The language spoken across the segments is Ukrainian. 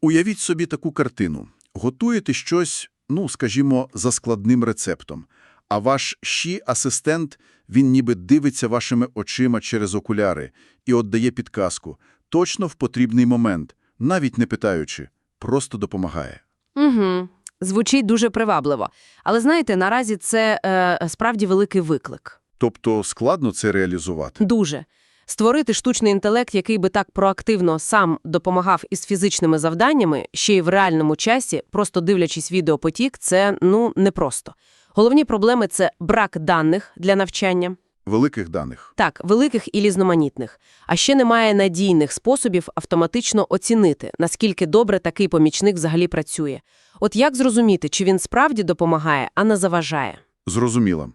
Уявіть собі таку картину. Готуєте щось, ну, скажімо, за складним рецептом, а ваш щі-асистент, він ніби дивиться вашими очима через окуляри і отдає підказку, точно в потрібний момент, навіть не питаючи, просто допомагає. Угу. Звучить дуже привабливо. Але знаєте, наразі це е, справді великий виклик. Тобто складно це реалізувати. Дуже. Створити штучний інтелект, який би так проактивно сам допомагав із фізичними завданнями, ще й в реальному часі, просто дивлячись відеопотік, це, ну, непросто. Головні проблеми – це брак даних для навчання. Великих даних. Так, великих і різноманітних. А ще немає надійних способів автоматично оцінити, наскільки добре такий помічник взагалі працює. От як зрозуміти, чи він справді допомагає, а не заважає? Зрозуміло.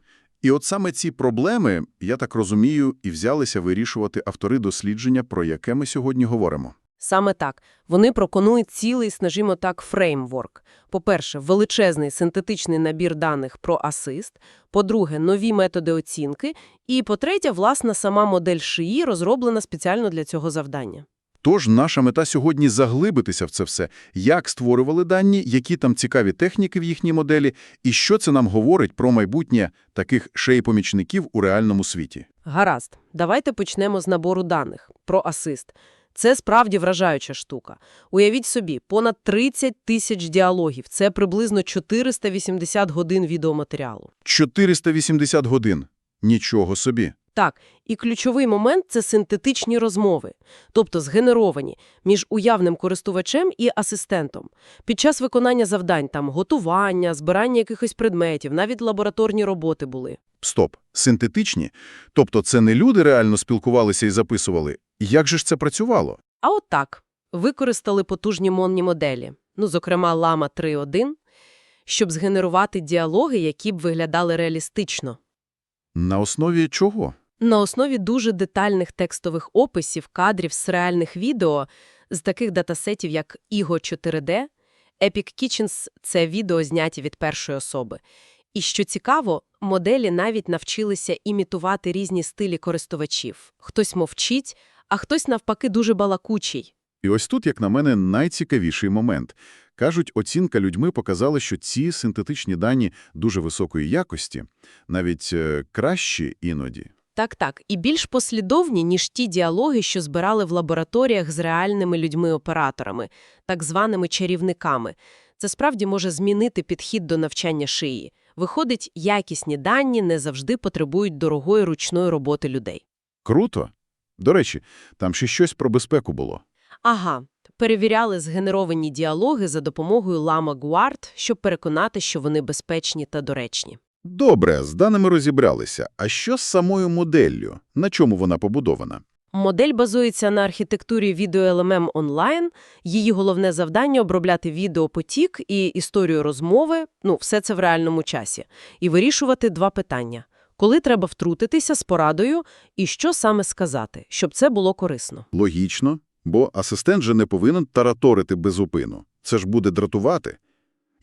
І от саме ці проблеми, я так розумію, і взялися вирішувати автори дослідження, про яке ми сьогодні говоримо. Саме так. Вони пропонують цілий, скажімо так, фреймворк. По-перше, величезний синтетичний набір даних про асист. По-друге, нові методи оцінки. І, по-третє, власна сама модель шиї, розроблена спеціально для цього завдання. Тож наша мета сьогодні заглибитися в це все, як створювали дані, які там цікаві техніки в їхній моделі, і що це нам говорить про майбутнє таких шеї-помічників у реальному світі. Гаразд, давайте почнемо з набору даних про асист. Це справді вражаюча штука. Уявіть собі, понад 30 тисяч діалогів – це приблизно 480 годин відеоматеріалу. 480 годин. Нічого собі. Так, і ключовий момент – це синтетичні розмови, тобто згенеровані між уявним користувачем і асистентом. Під час виконання завдань там готування, збирання якихось предметів, навіть лабораторні роботи були. Стоп. Синтетичні? Тобто це не люди реально спілкувалися і записували. Як же ж це працювало? А от так, використали потужні монні моделі, ну, зокрема Lama 3.1, щоб згенерувати діалоги, які б виглядали реалістично. На основі чого? На основі дуже детальних текстових описів, кадрів з реальних відео, з таких датасетів, як IGO 4D, Epic Kitchens – це відео, зняті від першої особи. І що цікаво, моделі навіть навчилися імітувати різні стилі користувачів. Хтось мовчить, а хтось, навпаки, дуже балакучий. І ось тут, як на мене, найцікавіший момент. Кажуть, оцінка людьми показала, що ці синтетичні дані дуже високої якості, навіть е, кращі іноді. Так-так, і більш послідовні, ніж ті діалоги, що збирали в лабораторіях з реальними людьми-операторами, так званими чарівниками. Це справді може змінити підхід до навчання шиї. Виходить, якісні дані не завжди потребують дорогої ручної роботи людей. Круто. До речі, там ще щось про безпеку було. Ага, перевіряли згенеровані діалоги за допомогою Lama Guard, щоб переконати, що вони безпечні та доречні. Добре, з даними розібралися. А що з самою моделлю? На чому вона побудована? Модель базується на архітектурі VideoLMM Online. Її головне завдання – обробляти відеопотік і історію розмови, ну, все це в реальному часі, і вирішувати два питання. Коли треба втрутитися з порадою і що саме сказати, щоб це було корисно. Логічно, бо асистент же не повинен тараторити безупину. Це ж буде дратувати.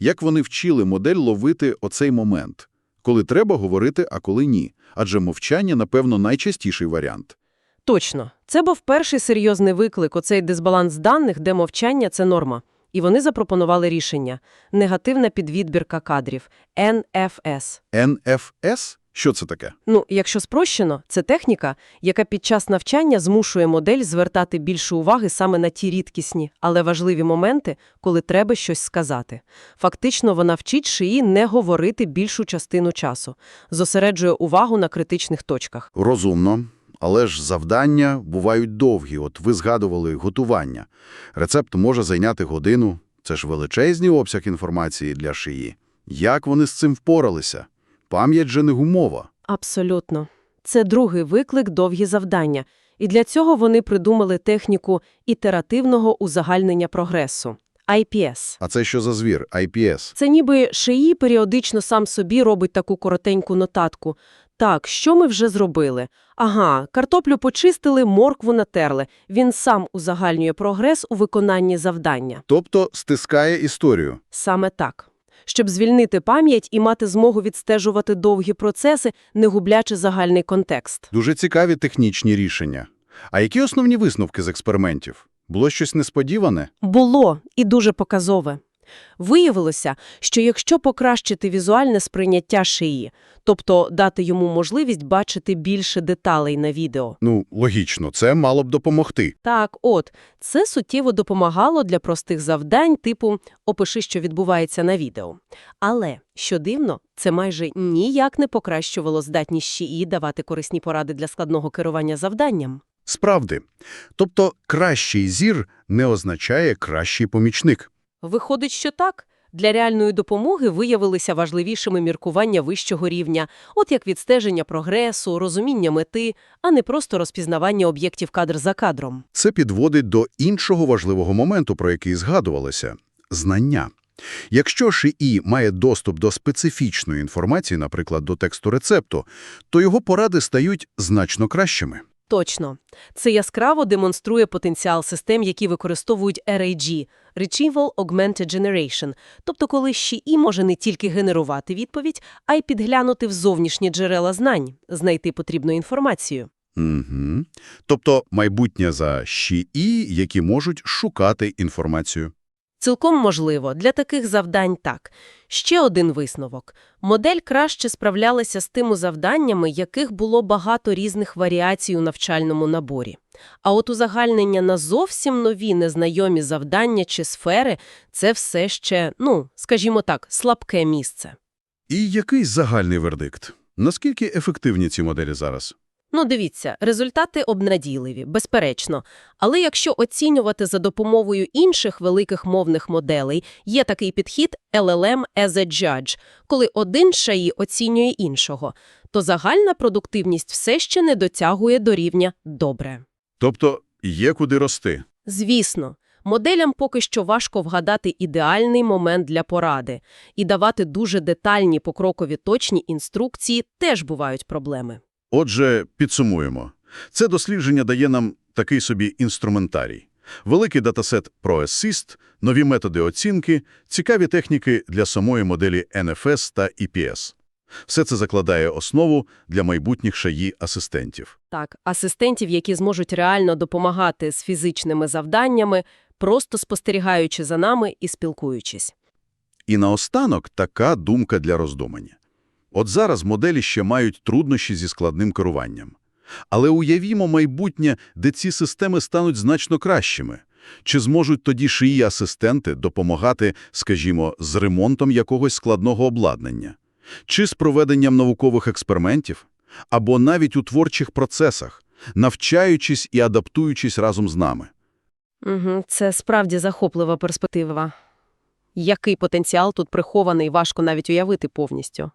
Як вони вчили модель ловити оцей момент? Коли треба говорити, а коли ні. Адже мовчання, напевно, найчастіший варіант. Точно. Це був перший серйозний виклик, оцей дисбаланс даних, де мовчання – це норма. І вони запропонували рішення – негативна підвідбірка кадрів – NFS. NFS? Що це таке? Ну, якщо спрощено, це техніка, яка під час навчання змушує модель звертати більше уваги саме на ті рідкісні, але важливі моменти, коли треба щось сказати. Фактично, вона вчить шиї не говорити більшу частину часу, зосереджує увагу на критичних точках. Розумно. Але ж завдання бувають довгі. От ви згадували готування. Рецепт може зайняти годину. Це ж величезний обсяг інформації для шиї. Як вони з цим впоралися? Пам'ять же не гумова. Абсолютно. Це другий виклик – довгі завдання. І для цього вони придумали техніку ітеративного узагальнення прогресу – IPS. А це що за звір? IPS. Це ніби шиї періодично сам собі робить таку коротеньку нотатку. Так, що ми вже зробили? Ага, картоплю почистили, моркву натерли. Він сам узагальнює прогрес у виконанні завдання. Тобто стискає історію. Саме так. Щоб звільнити пам'ять і мати змогу відстежувати довгі процеси, не гублячи загальний контекст. Дуже цікаві технічні рішення. А які основні висновки з експериментів? Було щось несподіване? Було і дуже показове. Виявилося, що якщо покращити візуальне сприйняття шиї, тобто дати йому можливість бачити більше деталей на відео, Ну, логічно, це мало б допомогти. Так, от, це суттєво допомагало для простих завдань, типу «опиши, що відбувається на відео». Але, що дивно, це майже ніяк не покращувало здатність ШІІ давати корисні поради для складного керування завданням. Справді. Тобто кращий зір не означає кращий помічник. Виходить, що так. Для реальної допомоги виявилися важливішими міркування вищого рівня, от як відстеження прогресу, розуміння мети, а не просто розпізнавання об'єктів кадр за кадром. Це підводить до іншого важливого моменту, про який згадувалося – знання. Якщо ШИІ має доступ до специфічної інформації, наприклад, до тексту рецепту, то його поради стають значно кращими. Точно. Це яскраво демонструє потенціал систем, які використовують RAG – Retrieval Augmented Generation, тобто коли ЩІ може не тільки генерувати відповідь, а й підглянути в зовнішні джерела знань, знайти потрібну інформацію. Угу. Тобто майбутнє за ШИІ, які можуть шукати інформацію. Цілком можливо, для таких завдань так. Ще один висновок. Модель краще справлялася з тими завданнями, яких було багато різних варіацій у навчальному наборі. А от узагальнення на зовсім нові незнайомі завдання чи сфери – це все ще, ну, скажімо так, слабке місце. І який загальний вердикт? Наскільки ефективні ці моделі зараз? Ну, дивіться, результати обнадійливі, безперечно. Але якщо оцінювати за допомогою інших великих мовних моделей, є такий підхід LLM as a judge, коли один шаї оцінює іншого, то загальна продуктивність все ще не дотягує до рівня «добре». Тобто є куди рости. Звісно, моделям поки що важко вгадати ідеальний момент для поради, і давати дуже детальні покрокові точні інструкції теж бувають проблеми. Отже, підсумуємо. Це дослідження дає нам такий собі інструментарій. Великий датасет ProAssist, нові методи оцінки, цікаві техніки для самої моделі NFS та EPS. Все це закладає основу для майбутніх шаї-асистентів. Так, асистентів, які зможуть реально допомагати з фізичними завданнями, просто спостерігаючи за нами і спілкуючись. І наостанок така думка для роздумання. От зараз моделі ще мають труднощі зі складним керуванням. Але уявімо майбутнє, де ці системи стануть значно кращими. Чи зможуть тоді шиї-асистенти допомагати, скажімо, з ремонтом якогось складного обладнання? Чи з проведенням наукових експериментів? Або навіть у творчих процесах, навчаючись і адаптуючись разом з нами? Це справді захоплива перспектива. Який потенціал тут прихований, важко навіть уявити повністю.